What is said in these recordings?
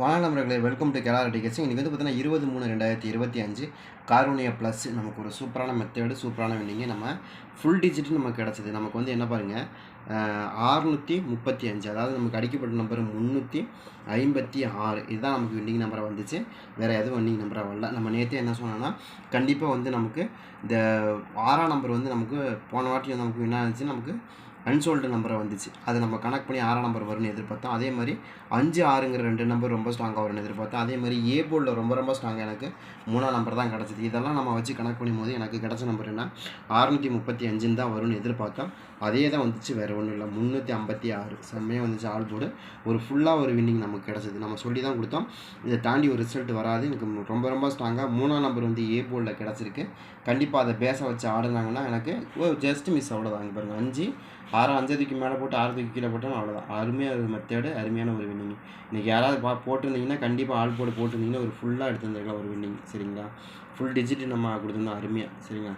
வணக்கம் நண்பர்களே welcome to கேலாரி TKC இன்றைக்கி வந்து பார்த்தீங்கன்னா இருபது மூணு ரெண்டாயிரத்தி இருபத்தி அஞ்சு. கார்னியா ப்ளஸ் நமக்கு ஒரு சூப்பரான மெத்தேடு சூப்பரான வின்னிங்க நம்ம ஃபுல் டிஜிட் நமக்கு கிடச்சிது. நமக்கு வந்து என்ன பாருங்கள் ஆறுநூற்றி முப்பத்தி அஞ்சு. அதாவது நமக்கு அடிக்கப்பட்ட நம்பர் முந்நூற்றி ஐம்பத்தி ஆறு. இதுதான் நமக்கு வின்னிங் நம்பராக வந்துச்சு. வேறு எதுவும் வின்னிங் நம்பராக வரல. நம்ம நேற்று என்ன சொன்னோன்னா கண்டிப்பாக வந்து நமக்கு இந்த ஆறாம் நம்பர் வந்து நமக்கு போன வாட்டி நமக்கு என்ன ஆச்சு நமக்கு அன்சோல்டு நம்பரை வந்துச்சு. அதை நம்ம கனெக்ட் பண்ணி ஆறாம் நம்பர் வரும்னு எதிர்பார்த்தோம். அதே மாதிரி அஞ்சு ஆறுங்கிற ரெண்டு நம்பர் ரொம்ப ஸ்ட்ராங்காக வரும்னு எதிர்பார்த்தோம். அதே மாதிரி ஏ போர்டில் ரொம்ப ரொம்ப ஸ்ட்ராங்காக எனக்கு மூணாம் நம்பர் தான் கிடச்சிது. இதெல்லாம் நம்ம வச்சு கனெக்ட் பண்ணும்போது எனக்கு கிடச்ச நம்பர் என்ன? அறுநூற்றி முப்பத்தி அஞ்சுன்னு தான் வரும்னு எதிர்பார்த்தோம். அதே தான் வந்துச்சு. வேறு ஒன்றும் இல்லை. முந்நூற்றி ஐம்பத்தி ஆறு. செம்மையாக வந்துச்சு ஆல் போர்டு ஒரு ஃபுல்லாக ஒரு வின்னிங் நமக்கு கிடச்சிது. நம்ம சொல்லி தான் கொடுத்தோம். இதை தாண்டி ஒரு ரிசல்ட் வராது. எனக்கு ரொம்ப ரொம்ப ஸ்ட்ராங்காக மூணாம் நம்பர் வந்து ஏ போர்டில் கிடச்சிருக்கு. கண்டிப்பாக அதை பேச வச்சு ஆடுனாங்கன்னா எனக்கு ஓ ஜஸ்ட் மிஸ் அவ்வளோதாங்க பாருங்கள் அஞ்சு ஆறு அஞ்சதுக்கு மேலே போட்டு ஆறுக்கு கீழே போட்டாலும் அவ்வளோதான் அருமையாக ஒரு மெத்தேடு அருமையான ஒரு வின்னிங். இன்றைக்கி யாராவது பா போட்டிருந்தீங்கன்னா கண்டிப்பாக ஆள் போட்டு போட்டிருந்தீங்கன்னா ஒரு ஃபுல்லாக எடுத்துருந்துருக்கலாம் ஒரு வின்னிங் சரிங்களா? ஃபுல் டிஜிட் நம்ம கொடுத்துருந்தோம் அருமையாக சரிங்களா?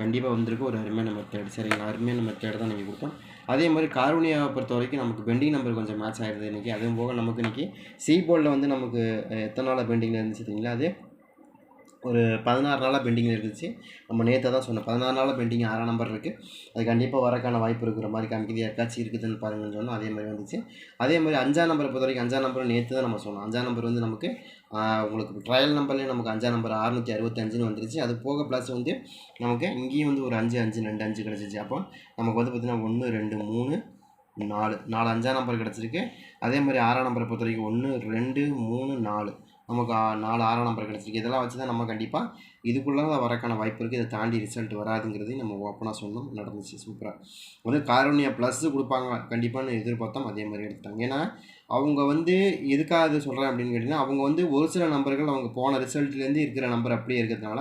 கண்டிப்பாக வந்திருக்க ஒரு அருமையான மெத்தேடு சரிங்களா? அருமையான மெத்தேடு தான் நீங்கள் கொடுத்தோம். அதே மாதிரி கார்வனியாவை பொறுத்த வரைக்கும் நமக்கு பெண்டிங் நம்பர் கொஞ்சம் மேட்ச் ஆகிடுது இன்றைக்கி அதுவும் போக நமக்கு இன்றைக்கி சி போர்டில் வந்து நமக்கு எத்தனை நாளாக பெண்டிங்கில் இருந்துச்சு சரிங்களா? அது ஒரு பதினாறு நாளாக பெண்டிங்கில் இருந்துச்சு. நம்ம நேற்று தான் சொன்னோம் பதினாறு நாளாக பெண்டிங் ஆறாம் நம்பர் இருக்குது அது கண்டிப்பாக வரக்கான வாய்ப்பு இருக்கிற மாதிரி காமிக்குது. யாருக்காச்சும் இருக்குதுன்னு பாருங்கன்னு சொன்னோம் அதே மாதிரி வந்துச்சு. அதே மாதிரி அஞ்சாம் நம்பரை பொறுத்த வரைக்கும் அஞ்சாம் நம்பர் நேற்று தான் நம்ம சொன்னோம். அஞ்சாம் நம்பர் வந்து நமக்கு உங்களுக்கு ட்ரையல் நம்பர்லேயே நமக்கு அஞ்சாம் நம்பர் அறுநூற்றி அறுபத்தஞ்சுன்னு வந்துருச்சு. அது போக ப்ளஸ் வந்து நமக்கு இங்கேயும் வந்து ஒரு அஞ்சு அஞ்சு ரெண்டு அஞ்சு கிடச்சிச்சு. அப்போ நமக்கு வந்து பார்த்திங்கன்னா ஒன்று ரெண்டு மூணு நாலு நாலு அஞ்சாம் நம்பர் கிடச்சிருக்கு. அதே மாதிரி ஆறாம் நம்பரை பொறுத்த வரைக்கும் ஒன்று ரெண்டு மூணு நாலு. நமக்கு நாலு ஆறாம் நம்பர் கிடச்சிருக்கு. இதெல்லாம் வச்சு தான் நம்ம கண்டிப்பாக இதுக்குள்ளே தான் வரக்கான வாய்ப்பு இருக்குது இதை தாண்டி ரிசல்ட் வராதுங்கிறதையும் நம்ம ஓப்பனாக சொன்னோம். நடந்துச்சு. சூப்பராக வந்து காரோனியா ப்ளஸ்ஸு கொடுப்பாங்க. கண்டிப்பான்னு எதிர்பார்த்தோம். அதே மாதிரி எடுத்தாங்க ஏன்னா அவங்க வந்து எதுக்காக இது சொல்கிறேன் அப்படின்னு கேட்டிங்கன்னா அவங்க வந்து ஒரு சில நம்பர்கள் அவங்க போன ரிசல்ட்லேருந்து இருக்கிற நம்பர் அப்படியே இருக்கிறதுனால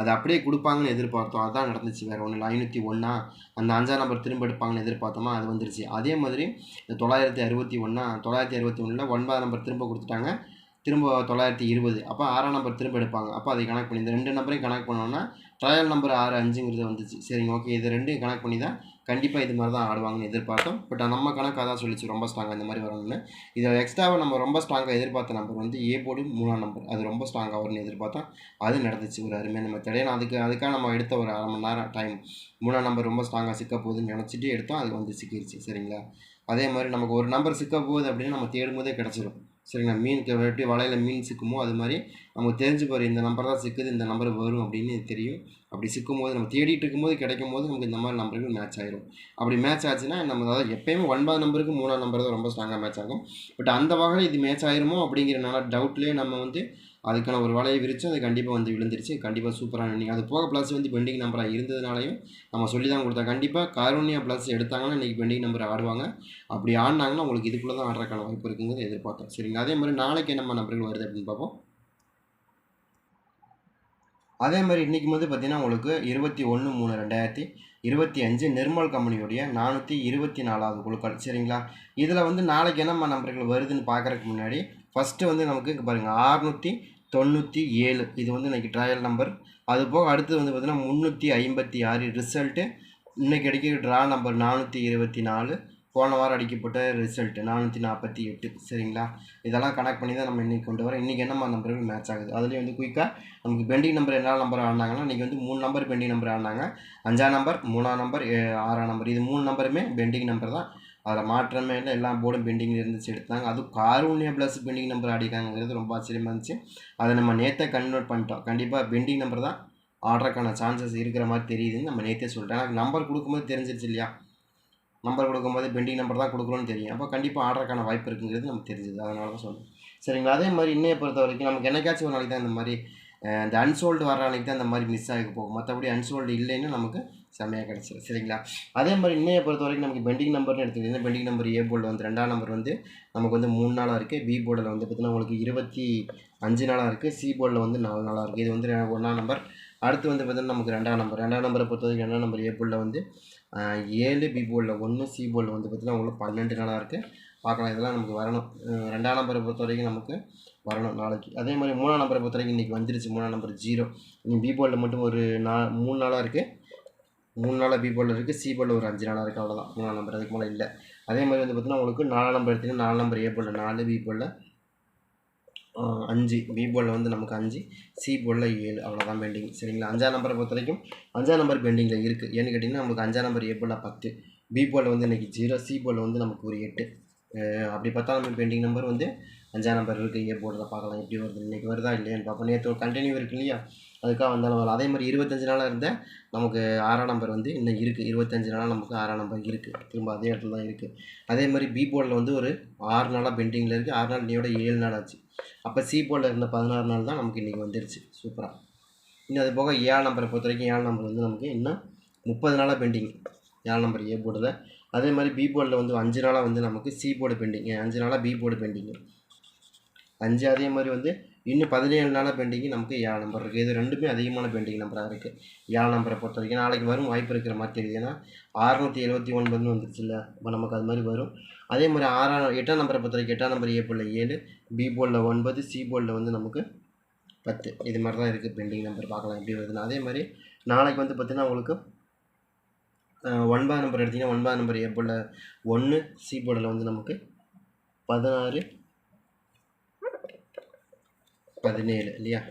அதை அப்படியே கொடுப்பாங்கன்னு எதிர்பார்த்தோம். அதான் நடந்துச்சு. வேறு ஒன்று ஐநூற்றி ஒன்றா அந்த அஞ்சாம் நம்பர் திரும்ப எடுப்பாங்கன்னு எதிர்பார்த்தோமா? அது வந்துருச்சு. அதே மாதிரி இந்த தொள்ளாயிரத்தி அறுபத்தி ஒன்றா தொள்ளாயிரத்தி அறுபத்தி ஒன்றில் ஒன்பதாம் நம்பர் திரும்ப கொடுத்துட்டாங்க. திரும்ப தொள்ளாயிரத்தி இருபது. அப்போ ஆறாம் நம்பர் திரும்ப எடுப்பாங்க. அப்போ அதை கனெக்ட் பண்ணி இந்த ரெண்டு நம்பரையும் கனெக்ட் பண்ணோன்னா ட்ரையல் நம்பர் ஆறு அஞ்சுங்கிறது வந்துச்சு. சரிங்க ஓகே இது ரெண்டையும் கனெக்ட் பண்ணி தான் கண்டிப்பாக இது மாதிரி தான் ஆடுவாங்கன்னு எதிர்பார்த்தோம். பட் நம்ம கணக்கு அதான் சொல்லிச்சு ரொம்ப ஸ்ட்ராங்காக இந்த மாதிரி வரணும்னு. இதில் எக்ஸ்ட்ராவாக நம்ம ரொம்ப ஸ்ட்ராங்காக எதிர்பார்த்த நம்பர் வந்து ஏ போர்டு மூணாம் நம்பர் அது ரொம்ப ஸ்ட்ராங்காக வரும்னு எதிர்பார்த்தோம். அது நடந்துச்சு. ஒரு அருமையான மெத்தடே நான் அதுக்கு அதுக்காக நம்ம எடுத்த ஒரு அரை மணி நேரம் டைம் மூணாம் நம்பர் ரொம்ப ஸ்ட்ராங்காக சிக்க போகுதுன்னு நினச்சிட்டு எடுத்தோம். அது வந்து சிக்கிருச்சு. சரிங்களா? அதே மாதிரி நமக்கு ஒரு நம்பர் சிக்க போகுது அப்படின்னு நம்ம தேடும் போதே கிடச்சிடும் சரிங்களா? மீனுக்கு வெட்டி வலையில் மீன் சிக்குமோ அது மாதிரி நமக்கு தெரிஞ்சு பாரு இந்த நம்பர் தான் சிக்குது இந்த நம்பர் வரும் அப்படின்னு தெரியும். அப்படி சிக்கும் போது நம்ம தேடிட்டு இருக்கும்போது கிடைக்கும் போது நமக்கு இந்த மாதிரி நம்பருக்கு மேட்ச் ஆயிரும். அப்படி மேட்ச் ஆச்சுன்னா நம்ம அதாவது எப்பயுமே ஒன்பது நம்பருக்கு மூணாம் நம்பர் தான் ரொம்ப ஸ்ட்ராங்காக மேட்ச் ஆகும். பட் அந்த வகையில் இது மேட்ச் ஆயிருமோ அப்படிங்கிறனால டவுட்லேயே நம்ம வந்து அதுக்கான ஒரு வலையை விரிச்சு அது கண்டிப்பாக வந்து விழுந்துருச்சு. கண்டிப்பாக சூப்பராக நின்று அது போக ப்ளஸ் வந்து பெண்டிங் நம்பராக இருந்ததுனாலையும் நம்ம சொல்லி தான் கொடுத்தோம். கண்டிப்பாக கருணியா ப்ளஸ் எடுத்தாங்கன்னா இன்றைக்கி பெண்டிங் நம்பர் ஆடுவாங்க. அப்படி ஆடினாங்கன்னா உங்களுக்கு இதுக்குள்ளே தான் ஆடுறதுக்கான வாய்ப்பு இருக்குங்கிறது எதிர்பார்த்தோம். சரிங்க அதே மாதிரி நாளைக்கு என்ன நம்பர்கள் வருது அப்படின்னு பார்ப்போம். அதே மாதிரி இன்றைக்கும் வந்து பார்த்திங்கன்னா உங்களுக்கு இருபத்தி ஒன்று மூணு ரெண்டாயிரத்தி இருபத்தி அஞ்சு நிர்மல் கம்பெனியுடைய நானூற்றி இருபத்தி நாலாவது குழுக்கள். சரிங்களா? இதில் வந்து நாளைக்கு என்னம்மா நம்பர்கள் வருதுன்னு பார்க்குறதுக்கு முன்னாடி ஃபஸ்ட்டு வந்து நமக்கு பாருங்கள் ஆறுநூற்றி தொண்ணூற்றி ஏழு. இது வந்து இன்றைக்கி ட்ரையல் நம்பர் அது போக அடுத்தது வந்து பார்த்திங்கன்னா முந்நூற்றி ஐம்பத்தி ஆறு ரிசல்ட்டு இன்றைக்கி அடிக்கிற ட்ரா நம்பர் நானூற்றி இருபத்தி நாலு. போன வாரம் அடிக்கப்பட்ட ரிசல்ட் நானூற்றி நாற்பத்தி எட்டு. சரிங்களா? இதெல்லாம் கனெக்ட் பண்ணி தான் நம்ம இன்றைக்கி கொண்டு வரோம். இன்றைக்கி என்னம்மா நம்பர்கள் மேட்ச் ஆகுது. அதுலேயும் வந்து குயிக்காக நமக்கு பெண்டிங் நம்பர் என்ன நம்பர் ஆடினாங்கன்னா இன்றைக்கி வந்து மூணு நம்பர் பெண்டிங் நம்பர் ஆடினாங்க அஞ்சாம் நம்பர் மூணாம் நம்பர் ஏ- ஆறாம் நம்பர் இது மூணு நம்பருமே பெண்டிங் நம்பர் தான். அதில் மாற்றமே இல்லை. எல்லா போர்டும் பெண்டிங்கில் இருந்துச்சு எடுத்தாங்க. அதுவும் காரூன்யா ப்ளஸ் பெண்டிங் நம்பர் அடிக்காங்கிறது ரொம்ப ஆச்சரியமாக இருந்துச்சு. அதை நம்ம நேற்றே கன்வெர்ட் பண்ணிட்டோம். கண்டிப்பாக பெண்டிங் நம்பர் தான் ஆர்டருக்கான சான்சஸ் இருக்கிற மாதிரி தெரியுதுன்னு நம்ம நேற்றே சொல்லிட்டோம். எனக்கு நம்பர் கொடுக்கும்போது தெரிஞ்சிருச்சு இல்லையா? நம்பர் கொடுக்கும்போது பெண்டிங் நம்பர் தான் கொடுக்குறோன்னு தெரியும். அப்போ கண்டிப்பாக ஆர்டருக்கான வாய்ப்பு இருக்குங்கிறது நமக்கு தெரிஞ்சுது. அதனால தான் சொன்னேன் சரிங்களா? அதே மாதிரி இன்னையை பொறுத்த வரைக்கும் நமக்கு என்னைக்காச்சும் ஒரு நாளைக்கு தான் இந்த மாதிரி அந்த அன்சோல்டு வர அன்றைக்கி தான் அந்த மாதிரி மிஸ் ஆகி போகும். மற்றபடி அன்சோல்டு இல்லைன்னா நமக்கு செம்மையாக கிடச்சிடும் சரிங்களா? அதே மாதிரி இன்னைய பொறுத்த வரைக்கும் நமக்கு பெண்டிங் நம்பர்னு எடுத்துக்கிட்டீங்கன்னா பெண்டிங் நம்பர் ஏ போர்டில் வந்து ரெண்டாம் நம்பர் வந்து நமக்கு வந்து மூணு நாளாக இருக்குது பி போர்டில் வந்து பார்த்தீங்கன்னா உங்களுக்கு இருபத்தி அஞ்சு நாளாக இருக்குது சி போர்டில் வந்து நாலு நாளாக இருக்குது இது வந்து ஒன்றாம் நம்பர் அடுத்து வந்து பார்த்தீங்கன்னா நமக்கு ரெண்டாம் நம்பர் ரெண்டாம் நம்பரை பொறுத்த வரைக்கும் ரெண்டாம் நம்பர் ஏ போர்டில் வந்து ஏழு பி போர்டில் ஒன்று சி போர்டில் வந்து பார்த்திங்கன்னா உங்களுக்கு பன்னெண்டு நாளாக இருக்குது பார்க்கலாம். இதெல்லாம் நமக்கு வரணும். ரெண்டாம் நம்பரை பொறுத்த வரைக்கும் நமக்கு வரணும் நாளைக்கு. அதே மாதிரி மூணாம் நம்பரை பொறுத்த வரைக்கும் இன்றைக்கி வந்துருச்சு. மூணாம் நம்பர் ஜீரோ இனி பி போலில் மட்டும் ஒரு நா மூணு நாளாக இருக்குது மூணு நாளாக பி போலில் இருக்குது சி போலில் ஒரு அஞ்சு நாளாக இருக்குது அவ்வளோதான் மூணாம் நம்பர் அதுக்கு மேலே இல்லை. அதே மாதிரி வந்து பார்த்தீங்கன்னா உங்களுக்கு நாலாம் நம்பர் எடுத்திங்கன்னா நாலு நம்பர் ஏ போலில் நாலு பி போலில் அஞ்சு. பி போலில் வந்து நமக்கு அஞ்சு சி போலில் ஏழு. அவ்வளோதான் பெண்டிங் சரிங்களா? அஞ்சாம் நம்பரை பொறுத்த வரைக்கும் அஞ்சாம் நம்பர் பெண்டிங்கில் இருக்குது ஏன்னு கேட்டிங்கன்னா நமக்கு அஞ்சாம் நம்பர் ஏ போலில் பத்து. பி போலில் வந்து இன்றைக்கி ஜீரோ சி போலில் வந்து நமக்கு ஒரு எட்டு. அப்படி பார்த்தா நம்ம பெண்டிங் நம்பர் வந்து அஞ்சாம் நம்பர் இருக்குது ஏ போர்டில் பார்க்கலாம் எப்படி வருது இன்றைக்கி வருதா இல்லையான்னு பார்ப்போம். நேற்று ஒரு கண்டினியூ இருக்கு இல்லையா? அதுக்காக வந்தாலும் வரும் அதே மாதிரி இருபத்தஞ்சு நாளாக இருந்த நமக்கு ஆறாம் நம்பர் வந்து இன்னும் இருக்குது இருபத்தஞ்சு நாளாக நமக்கு ஆறாம் நம்பர் இருக்குது திரும்ப அதே இடத்துல தான் இருக்குது அதே மாதிரி பி போர்டில் வந்து ஒரு ஆறு நாளாக பெண்டிங்கில் இருக்குது ஆறு நாள் இன்னையோட ஏழு நாள் ஆச்சு. அப்போ சி போர்டில் இருந்த பதினாறு நாள் தான் நமக்கு இன்றைக்கி வந்துருச்சு. சூப்பராக இன்னும் அது போக ஏழு நம்பரை பொறுத்த வரைக்கும் ஏழு நம்பர் வந்து நமக்கு இன்னும் முப்பது நாளாக பெண்டிங் ஏழு நம்பர் ஏ போர்டில் அதே மாதிரி பி போர்டில் வந்து அஞ்சு நாளாக வந்து நமக்கு சி போர்டு பெண்டிங் அஞ்சு நாளாக பி போர்டு பெண்டிங்கு அஞ்சு அதே மாதிரி வந்து இன்னும் பதினேழு நாளாக பெண்டிங்கு நமக்கு ஏழு நம்பர் இருக்குது இது ரெண்டுமே அதிகமான பெண்டிங் நம்பராக இருக்குது ஏழு நம்பரை பொறுத்த வரைக்கும் நாளைக்கு வரும் வாய்ப்பு இருக்கிற மாதிரி தெரியுது ஏன்னா அறுநூற்றி எழுபத்தி ஒன்பதுன்னு வந்துருச்சுல்ல. இப்போ நமக்கு அது மாதிரி வரும். அதே மாதிரி ஆறாம் எட்டாம் நம்பரை பொறுத்த வரைக்கும் எட்டாம் நம்பர் ஏ ஏழு பி போர்டில் ஒன்பது சி போலில் வந்து நமக்கு பத்து. இது மாதிரி தான் இருக்குது பெண்டிங் நம்பர் பார்க்கலாம் எப்படி வருதுன்னு. அதே மாதிரி நாளைக்கு வந்து பார்த்திங்கன்னா உங்களுக்கு ஒன்பதாம் நம்பர் எடுத்திங்கன்னா ஒன்பதாம் நம்பர் ஏ ஒன்று சி போர்டில் வந்து நமக்கு பதினாறு பதினேழு இல்லையா?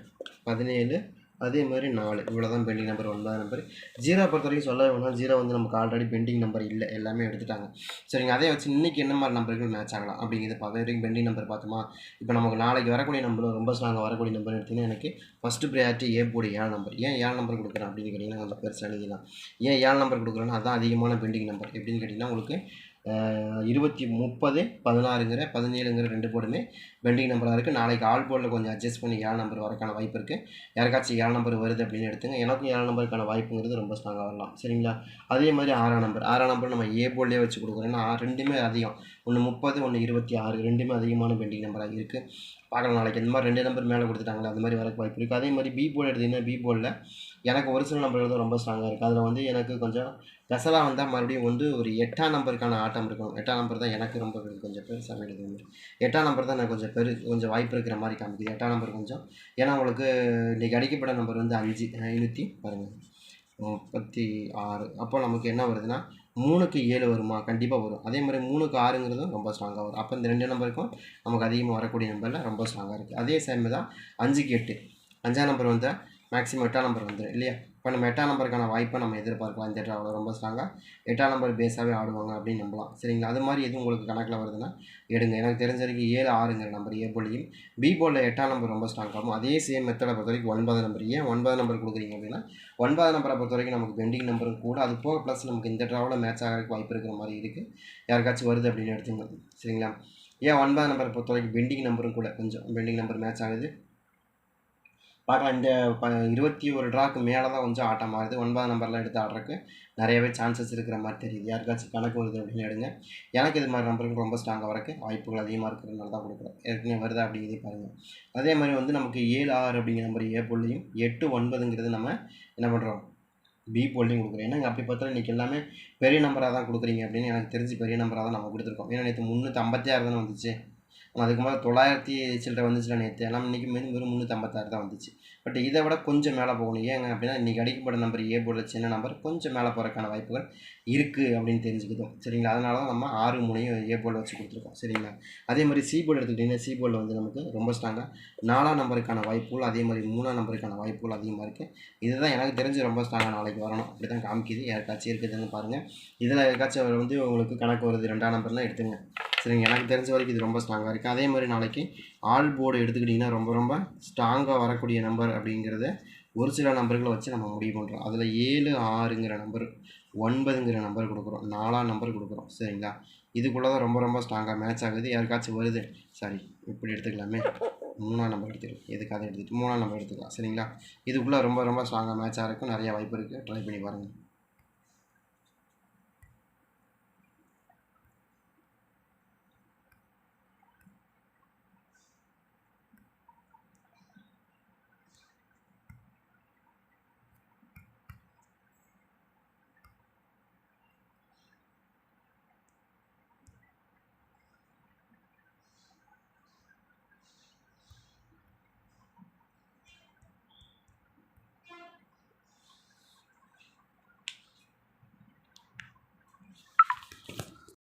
பதினேழு அதே மாதிரி நாலு. இவ்வளோ தான் பெண்டிங் நம்பர் ஒன்பதாம் நம்பர் ஜீரோ பொறுத்த வரைக்கும் சொல்ல வேணும்னா ஜீரோ வந்து நமக்கு ஆல்ரெடி பெண்டிங் நம்பர் இல்லை. எல்லாமே எடுத்துட்டாங்க. சரிங்க அதே வச்சு இன்றைக்கி என்ன மாதிரி நம்பர்கள் மேட்ச் ஆகலாம். அப்படிங்கிறத பார்க்க வரைக்கும் பெண்டிங் நம்பர் பார்த்தோமா இப்போ நமக்கு நாளைக்கு வரக்கூடிய நம்பரும் ரொம்ப ஸ்ட்ராங்காக வரக்கூடிய நம்பர் எடுத்திங்கன்னா எனக்கு ஃபஸ்ட்டு ப்ரையாரிட்டி ஏ போடு ஏழு நம்பர் ஏன் ஏழு நம்பர் கொடுக்குறேன் அப்படின்னு கேட்டிங்கன்னா நல்லா பெருசாக எழுதிக்கலாம். ஏன் ஏழு நம்பர் கொடுக்குறேன்னா அதுதான் அதிகமான பெண்டிங் நம்பர் எப்படின்னு கேட்டிங்கன்னா உங்களுக்கு இருபத்தி முப்பது பதினாறுங்கிற பதினேழுங்கிற ரெண்டு போர்டுமே பெண்டிங் நம்பராக இருக்குது நாளைக்கு ஆல் போர்டில் கொஞ்சம் அட்ஜஸ்ட் பண்ணி ஏழு நம்பர் வரக்கான வாய்ப்பு இருக்குது யாருக்காச்சும் ஏழு நம்பர் வருது அப்படின்னு எடுத்துங்க. எனக்கும் ஏழு நம்பருக்கான வாய்ப்புங்கிறது ரொம்ப ஸ்ட்ராங்காக வரலாம். சரிங்களா? அதே மாதிரி ஆறாம் நம்பர் ஆறாம் நம்பர் நம்ம ஏ போர்டிலே வச்சு கொடுக்குறோம். ஏன்னா ரெண்டுமே அதிகம். ஒன்று முப்பது ஒன்று இருபத்தி ஆறு ரெண்டுமே அதிகமான பெண்டிங் நம்பராக இருக்குது பார்க்கலாம் நாளைக்கு. இந்த மாதிரி ரெண்டு நம்பர் மேலே கொடுத்துட்டாங்களே அந்த மாதிரி வரக்கு வாய்ப்பு இருக்குது அதே மாதிரி பி போர்டு எடுத்திங்கன்னா பி போர்டில் எனக்கு ஒரு சில நம்பர்கள் தான் ரொம்ப ஸ்ட்ராங்காக இருக்குது அதில் வந்து எனக்கு கொஞ்சம் பெசலாக வந்தால் மறுபடியும் வந்து ஒரு எட்டாம் நம்பருக்கான ஆட்டம் இருக்கும். எட்டாம் நம்பர் தான் எனக்கு ரொம்ப கொஞ்சம் பெருசாக வேண்டியது எட்டாம் நம்பர் தான் எனக்கு கொஞ்சம் பெரு கொஞ்சம் வாய்ப்பு இருக்கிற மாதிரி காமிக்குது. எட்டாம் நம்பர் கொஞ்சம். ஏன்னா உங்களுக்கு இன்றைக்கி அடிக்கப்பட்ட நம்பர் வந்து அஞ்சு. ஐநூற்றி பாருங்கள் முப்பத்தி ஆறு அப்போ நமக்கு என்ன வருதுன்னா மூணுக்கு ஏழு வருமா? கண்டிப்பாக வரும். அதே மாதிரி மூணுக்கு ஆறுங்கிறதும் ரொம்ப ஸ்ட்ராங்காக வரும். அப்போ இந்த ரெண்டு நம்பருக்கும் நமக்கு அதிகமாக வரக்கூடிய நம்பரில் ரொம்ப ஸ்ட்ராங்காக இருக்குது அதே சேம் தான் அஞ்சுக்கு எட்டு. அஞ்சாம் நம்பர் வந்தால் மேக்ஸிமம் எட்டாம் நம்பர் வந்துடும் இல்லையா? இப்போ நம்ம எட்டாம் நம்பருக்கான வாய்ப்பை நம்ம எதிர்பார்க்கலாம். இந்த எட்டாவது ரொம்ப ஸ்ட்ராங்காக எட்டாம் நம்பர் பேஸாகவே ஆடுவாங்க அப்படின்னு நம்பலாம். சரிங்களா? அது மாதிரி எதுவும் உங்களுக்கு கணக்கில் வருதுன்னா எடுங்க. எனக்கு தெரிஞ்ச வரைக்கும் ஏழு ஆறுங்கிற நம்பர் ஏ போலியும் பி போலில் எட்டாம் நம்பர் ரொம்ப ஸ்ட்ராங்காகும் அதே சேம் மெத்தடை பொறுத்த வரைக்கும் ஒன்பது நம்பர். ஏன் ஒன்பது நம்பர் கொடுக்குறீங்க அப்படின்னா ஒன்பது நம்பரை பொறுத்த வரைக்கும் நமக்கு பெண்டிங் நம்பரும் கூட. அது போக ப்ளஸ் நமக்கு இந்த ட்ராவில் மேட்ச் ஆகிறதுக்கு வாய்ப்பு இருக்கிற மாதிரி இருக்குது யாருக்காச்சும் வருது அப்படின்னு எடுத்துங்க. சரிங்களா? ஏன் ஒன்பது நம்பரை பொறுத்த வரைக்கும் பெண்டிங் நம்பரும் கூட கொஞ்சம் பெண்டிங் நம்பர் மேட்ச் ஆகுது. பார்க்கலாம். இந்த ப இருபத்தி ஒரு ட்ராக்கு மேலே தான் கொஞ்சம் ஆட்டம் ஆகுது ஒன்பதாம் நம்பர்லாம் எடுத்து ஆடுறதுக்கு நிறையவே சான்சஸ் இருக்கிற மாதிரி தெரியுது. யாருக்காச்சும் கணக்கு வருது அப்படின்னு எடுங்க. எனக்கு இது மாதிரி நம்பருக்கு ரொம்ப ஸ்ட்ராங்காக வரக்கு வாய்ப்புகள் அதிகமாக இருக்கிறதுனால தான் கொடுக்குறேன் ஏற்கனவே வருதா அப்படிங்கிறதே பாருங்கள் அதே மாதிரி வந்து நமக்கு ஏழு ஆறு அப்படிங்கிற நம்பர் ஏ புள்ளியும் எட்டு ஒன்பதுங்கிறது நம்ம என்ன பண்ணுறோம் பி போல்டிங் கொடுக்குறோம். ஏன்னா அப்படி பார்த்தா இன்றைக்கி எல்லாமே பெரிய நம்பராக தான் கொடுக்குறீங்க அப்படின்னு எனக்கு தெரிஞ்சு பெரிய நம்பராக தான் நம்ம கொடுத்துருக்கோம். ஏன்னா நேற்று முந்நூற்றி ஐம்பத்தி ஆறு தானே வந்துச்சு. அதுக்கு மேலே தொள்ளாயிரத்தி சில்லரை வந்துச்சுல நேற்று எல்லாம் இன்றைக்கி மீண்டும் வெறும் முந்நூற்றம்பத்தாறு தான் வந்துச்சு. பட் இதை விட கொஞ்சம் மேலே போகணும். ஏங்க அப்படின்னா இன்றைக்கி அடிக்கப்பட்ட நம்பர் ஏ போர்டில் சின்ன நம்பர் கொஞ்சம் மேலே போகிறக்கான வாய்ப்புகள் இருக்குது அப்படின்னு தெரிஞ்சுக்கிட்டோம். சரிங்களா? அதனால தான் நம்ம ஆறு மூணையும் ஏ போர்டில் வச்சு கொடுத்துருக்கோம். சரிங்களா? அதே மாதிரி சி போர்டு எடுத்துக்கிட்டிங்கன்னா சி போர்டில் வந்து நமக்கு ரொம்ப ஸ்ட்ராங்காக நாலாம் நம்பருக்கான வாய்ப்புகள் அதே மாதிரி மூணாம் நம்பருக்கான வாய்ப்புகள் அதிகமாக இருக்குது இதுதான் எனக்கு தெரிஞ்சு ரொம்ப ஸ்ட்ராங்காக நாளைக்கு வரணும். அப்படி தான் காமிக்குது. யாருக்காச்சும் இருக்குதுன்னு பாருங்கள் இதில் யாருக்காச்சும் வந்து உங்களுக்கு கணக்கு வருது ரெண்டாம் நம்பர்லாம் எடுத்துங்க சரிங்க? எனக்கு தெரிஞ்ச வரைக்கும் இது ரொம்ப ஸ்ட்ராங்காக இருக்குது அதே மாதிரி நாளைக்கு ஆல் போர்டு எடுத்துக்கிட்டிங்கன்னா ரொம்ப ரொம்ப ஸ்ட்ராங்காக வரக்கூடிய நம்பர் அப்படிங்கிறத ஒரு சில நம்பர்களை வச்சு நம்ம முடிவு பண்ணுறோம் அதில் ஏழு ஆறுங்கிற நம்பர் ஒன்பதுங்கிற நம்பர் கொடுக்குறோம். நாலாம் நம்பர் கொடுக்குறோம். சரிங்களா? இதுக்குள்ளே தான் ரொம்ப ரொம்ப ஸ்ட்ராங்காக மேட்ச் ஆகுது. யாருக்காச்சும் வருது? சரி இப்படி எடுத்துக்கலாமே. மூணாம் நம்பர் எடுத்துக்கலாம். எதுக்காக எடுத்துகிட்டு மூணாம் நம்பர் எடுத்துக்கலாம். சரிங்களா? இதுக்குள்ளே ரொம்ப ரொம்ப ஸ்ட்ராங்காக மேட்ச் ஆகிறதுக்கும் நிறைய வாய்ப்பு இருக்குது ட்ரை பண்ணி பாருங்கள்